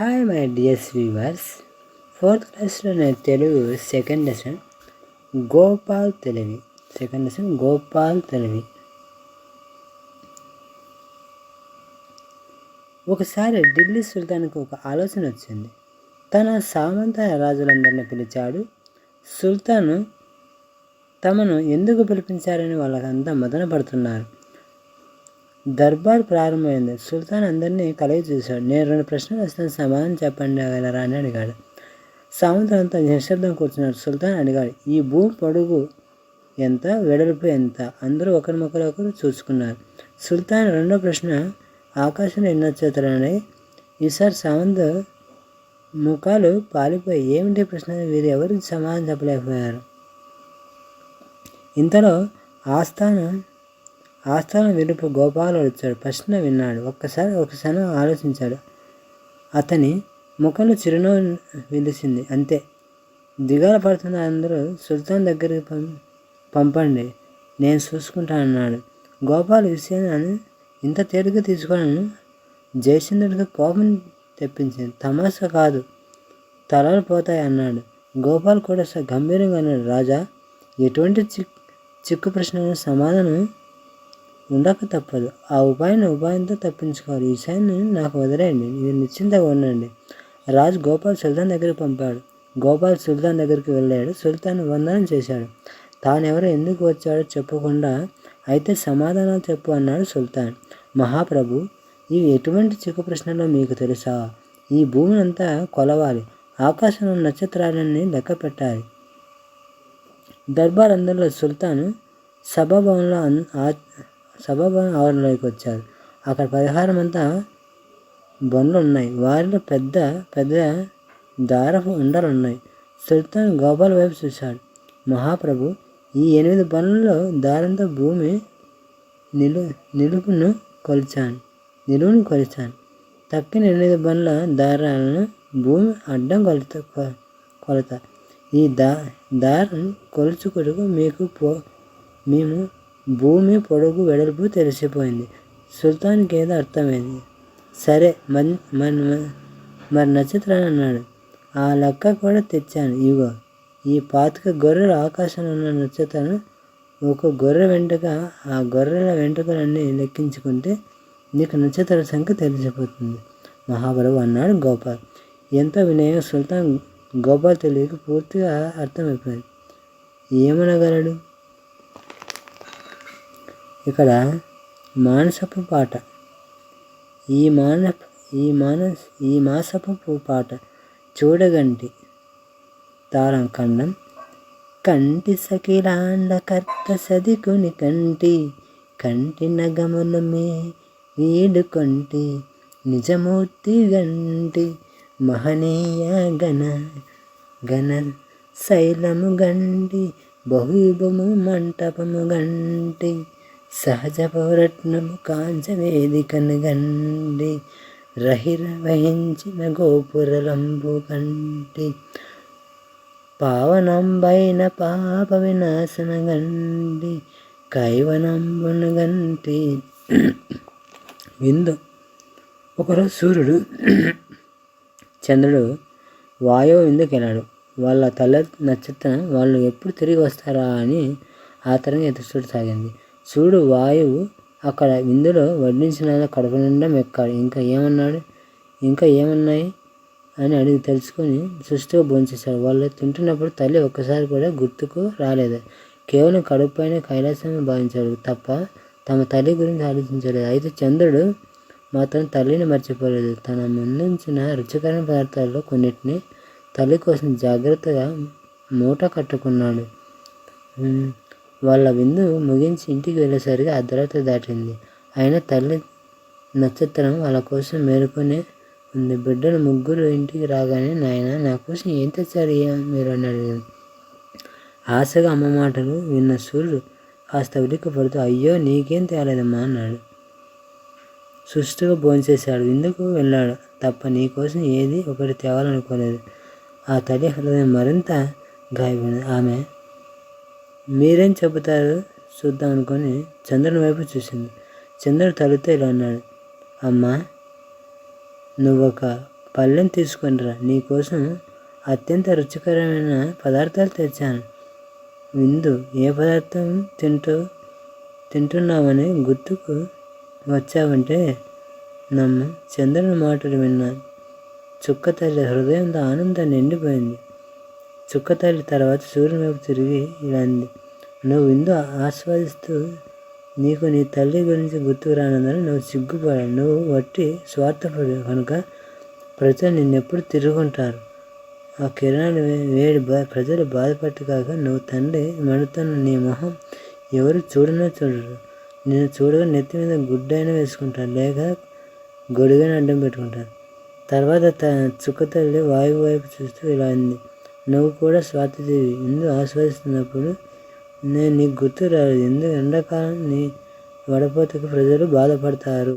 Hi my dears viewers fourth క్లాస్లో Telugu second lesson Gopal తెలివి second lesson Gopal తెలివి ఒకసారి ఢిల్లీ సుల్తాన్కి ఒక ఆలోచన వచ్చింది. తన సామంత రాజులందరినీ పిలిచాడు. సుల్తాను తమను ఎందుకు పిలిపించారని వాళ్ళకంతా మదన పడుతున్నారు. దర్బార్ ప్రారంభమైంది. సుల్తాన్ అందరినీ కలిగి చూశాడు నేను రెండు ప్రశ్నలు వస్తాను. సమాధానం చెప్పండి వెళ్ళరా అని అడిగాడు. సామంతులు అంతా నిశ్శబ్దం కూర్చున్నాడు. సుల్తాన్ అడిగాడు ఈ భూమి పొడుగు ఎంత? వెడల్పు ఎంత? అందరూ ఒకరినొకరు చూసుకున్నారు. సుల్తాన్ రెండో ప్రశ్న ఆకాశంలో ఎన్ని నక్షత్రాలని ఈసారి సామంత్ ముఖాలు పాలిపోయి ఏమిటి ప్రశ్న? వీరు ఎవరికి సమాధానం చెప్పలేకపోయారు? ఇంతలో ఆస్థానం ఆస్థానం వెలుపు గోపాలు వచ్చాడు. ప్రశ్న విన్నాడు. ఒక్కసారి ఒకసారి ఆలోచించాడు. అతని ముఖంలో చిరునవ్వు వెలిసింది. అంతే. దిగాల పడుతున్న అందరూ సుల్తాన్ దగ్గరికి పం పంపండి. నేను చూసుకుంటాను అన్నాడు గోపాల్ విషయాన్ని ఇంత తేలిక తీసుకున్నాను జయచంద్రుడికి కోపం తెప్పించింది. తమాషా కాదు. తలలు పోతాయి అన్నాడు. గోపాల్ కూడా గంభీరంగా అన్నాడు. రాజా ఎటువంటి చిక్ చిక్కు ప్రశ్నకు సమాధానం ఉండక తప్పదు. ఆ ఉపాయాన్ని ఉపాయంతో తప్పించుకోవాలి. ఈ విషయాన్ని నాకు వదిలేయండి. ఇది నిశ్చింతగా ఉండండి. రాజు గోపాల్ సుల్తాన్ దగ్గరికి పంపాడు. గోపాల్ సుల్తాన్ దగ్గరికి వెళ్ళాడు. సుల్తాన్ వందనం చేశాడు. తాను ఎవరు ఎందుకు వచ్చాడో చెప్పకుండా అయితే సమాధానం చెప్పు అన్నాడు సుల్తాన్. మహాప్రభు ఇవి ఎటువంటి చిక్కు ప్రశ్నలో మీకు తెలుసా? ఈ భూమిని అంతా కొలవాలి. ఆకాశంలో నక్షత్రాలన్నీ లెక్క పెట్టాలి. దర్బార్ అందరిలో సుల్తాను సభాభవన్లో సభాభవన ఆవరణలోకి వచ్చారు. అక్కడ పరిహారం అంతా బండ్లు ఉన్నాయి వారిలో పెద్ద పెద్ద దారపు ఉండలు ఉన్నాయి సుల్తాన్ గోపాల్ వైపు చూశాడు. మహాప్రభు ఈ ఎనిమిది బండ్లలో దారంతో భూమి నిలు నిలుపును కొలిచాను. నిలువును కొలిచాను. తక్కిన ఎనిమిది బండ్ల దారాలను భూమి అడ్డం కొలత కొలత. ఈ దా దారం కొలుచుకొడుకు మీకు పో మేము భూమి పొడుగు వెడల్పు తెలిసిపోయింది. సుల్తాన్కి ఏదో అర్థమైంది. సరే మరి మరి మరి నక్షత్రాన్ని అన్నాడు. ఆ లెక్క కూడా తెచ్చాను. ఇగో ఈ పాతిక గొర్రెల ఆకాశంలో ఉన్న నక్షత్రాన్ని ఒక గొర్రె వెంటగా ఆ గొర్రెల వెంటకలన్నీ లెక్కించుకుంటే నీకు నక్షత్రాల సంఖ్య తెలిసిపోతుంది. మహాబలవు అన్నాడు గోపాల్. ఎంతో వినయం సుల్తాన్ గోపాల్ తెలియక పూర్తిగా అర్థమైపోయింది. ఏమనగలడు? ఇక్కడ మానసపు పాట. ఈ మాన ఈ మానస్ ఈ మాసపు పాట చూడగంటి. తారం ఖండం కంటి సకిలాండ కర్త సదికుని కంటి కంటి నగములు మే వీడుకొంటి నిజమూర్తి గంటి మహనీయ గణ గణ శైలము గండి బహుబము మంటపము గంటి. సహజ పౌరత్నము కాంచవేదికను గండి రహిర వహించిన గోపురలంబు కంటి పావనంబైన పాప వినాశనగండి. కైవనంబును గంటి విందు. ఒకరోజు సూర్యుడు చంద్రుడు వాయువు విందుకు వెళ్ళాడు. వాళ్ళ తల నక్షత్రం వాళ్ళు ఎప్పుడు తిరిగి వస్తారా అని ఆతరంగా ఎదురు సాగింది చూడు వాయువు అక్కడ విందులో వడ్డించిన కడుపు నిండా మెక్కాడు ఇంకా ఏమన్నాడు? ఇంకా ఏమన్నాయి? అని అడిగి తెలుసుకొని సుష్టిగా భోంచేశాడు. వాళ్ళు తింటున్నప్పుడు తల్లి ఒక్కసారి కూడా గుర్తుకు రాలేదు. కేవలం కడుపుపైన కైలాసం భావించాడు తప్ప తమ తల్లి గురించి ఆలోచించలేదు. అయితే చంద్రుడు మాత్రం తల్లిని మర్చిపోలేదు. తన ముందుంచిన రుచికరమైన పదార్థాల్లో కొన్నిటిని తల్లి కోసం జాగ్రత్తగా మూట కట్టుకున్నాడు. వాళ్ళ విందు ముగించి ఇంటికి వెళ్ళేసరికి అర్ధరాత్రి దాటింది. అయినా తల్లి నక్షత్రం వాళ్ళ కోసం మేలుకొని ఉంది. బిడ్డలు ముగ్గురు ఇంటికి రాగానే నాయన నా కోసం ఏం తెచ్చారు మీరు అన్నాడు ఆశగా అమ్మ మాటలు విన్న సూర్యుడు కాస్త ఉలిక్క అయ్యో నీకేం తేలేదమ్మా అన్నాడు. సుష్టిగా భోంచేశాడు. ఇందుకు వెళ్ళాడు? తప్ప నీకోసం ఏది ఒకటి తేవాలనుకోలేదు. ఆ తల్లి హృదయం మరింత గాయపడింది. ఆమె మీరేం చెబుతారు చూద్దాం అనుకొని చంద్రుని వైపు చూసింది. చంద్రుడు తలుతో ఇలా అన్నాడు అమ్మా నువ్వు ఒక పళ్ళెం తీసుకొనిరా. నీకోసం అత్యంత రుచికరమైన పదార్థాలు తెచ్చాను. విందు ఏ పదార్థం తింటూ తింటున్నామని గుర్తుకు వచ్చావంటే నమ్మ. చంద్రుని మాటలు విన్నాను చుక్క తల్లి హృదయంతో ఆనందం నిండిపోయింది. చుక్క తల్లి తర్వాత సూర్యుని వైపు తిరిగి ఇలా అంది నువ్వు విందు ఆస్వాదిస్తూ నీకు నీ తల్లి గురించి గుర్తుకు రానందని నువ్వు సిగ్గుపడాలి నువ్వు వట్టి స్వార్థపడు కనుక ప్రజలు నిన్నెప్పుడు తిరుగుంటారు. ఆ కిరణాలు వేడి బా ప్రజలు బాధపట్టు కాక నువ్వు తండ్రి మడుతున్న నీ మొహం ఎవరు చూడనో చూడరు. నేను చూడగా నెత్తి మీద గుడ్డైనా వేసుకుంటారు లేక గొడుగైనా అడ్డం పెట్టుకుంటారు. తర్వాత త చుక్క తల్లి వాయువు వైపు చూస్తూ ఇలా అంది నువ్వు కూడా స్వాతిదేవి ఎందుకు ఆస్వాదిస్తున్నప్పుడు నేను నీకు గుర్తు రాలేదు. ఎందుకు ఎండాకాలం నీ వడపోతకు ప్రజలు బాధపడతారు.